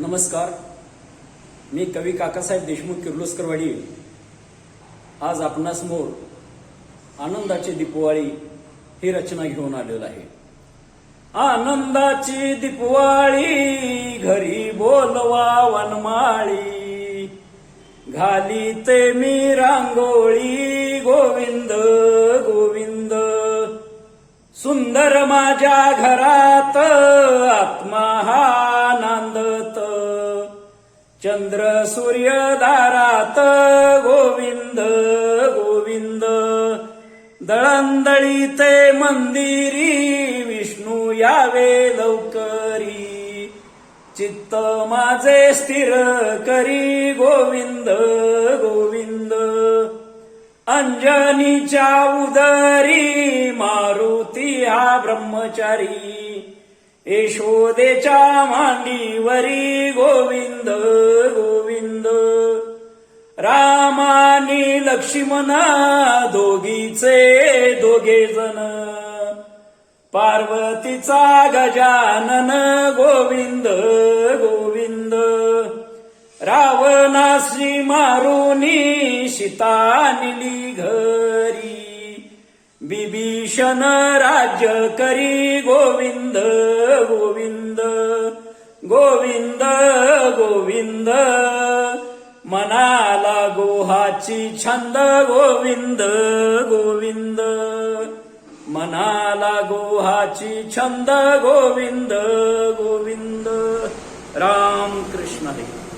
नमस्कार. मी कवी काकासाहेब देशमुख किर्लोस्करवाडी. आज आपणासमोर आनंदाची दीपवाळी ही रचना घेऊन आलेलो आहे. आनंदाची दीपवाळी घरी बोलवा वनमाळी. घाली ते मी रांगोळी गोविंद गोविंद. सुंदर माझ्या घरात आत्मा हा चंद्र सूर्य दारात गोविंद गोविंद. दळंदळी ते मंदिरी विष्णू यावे लवकरी. चित्त माझे स्थिर करी गोविंद गोविंद. अंजनीच्या उदरी मारुती हा ब्रह्मचारी. यशोदेच्या मांडीवरी गोविंद गोविंद. रामानी लक्ष्मणा दोघीचे दोघे जण. पार्वतीचा गजानन गोविंद गोविंद. रावणाशी मारुनी सीता निली घरी. बिभीषण राज्य करी गोविंद. गोविंद गोविंद. मनाला गोहाची छंद गोविंद गोविंद. मनाला गोहाची छंद गोविंद गोविंद. राम कृष्ण हरी.